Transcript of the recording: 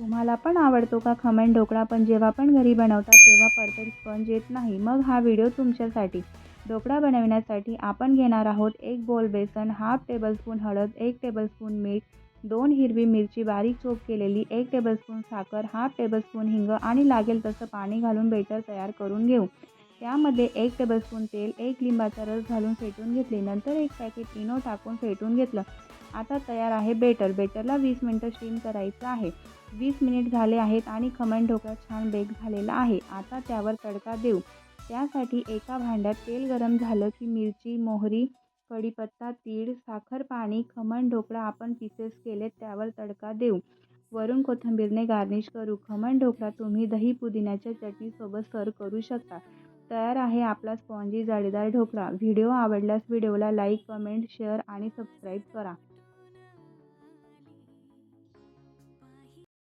तुम्हाला पण आवडतो का? खमण ढोकळा पण जेव्हा पण घरी बनवता तेव्हा परफेक्ट स्पंज येत नाही. मग हा व्हिडिओ तुमच्यासाठी. ढोकळा बनवण्यासाठी आपण घेणार आहोत एक बोल बेसन हाफ टेबलस्पून हळद एक टेबलस्पून मीठ दोन हिरवी मिरची बारीक चोप केलेली एक टेबलस्पून साखर हाफ टेबलस्पून हिंग आणि लागेल तसं पाणी घालून बेटर तयार करून घेऊ. त्यामध्ये एक टेबलस्पून तेल एक लिंबाचा रस घालून फेटून घेतले. नंतर एक पॅकेट इनो टाकून फेटून घेतलं. आता तयार आहे बेटर. बेटरला वीस मिनटं स्टीम करायचं आहे. वीस मिनिट झाले आहेत आणि खमण ढोकळा छान बेक झालेला आहे. आता त्यावर तडका देऊ. त्यासाठी एका भांड्यात तेल गरम झालं की मिरची मोहरी कढीपत्ता तीळ साखर पाणी खमण ढोकळा आपण पीसेस केलेत त्यावर तडका देऊ. वरून कोथिंबीरने गार्निश करू. खमण ढोकळा तुम्ही दही पुदिन्याच्या चटणीसोबत सर्व करू शकता. तयार आहे आपला स्पॉन्जी जाळीदार ढोकळा. व्हिडिओ आवडल्यास व्हिडिओला लाईक कमेंट शेअर आणि सबस्क्राईब करा.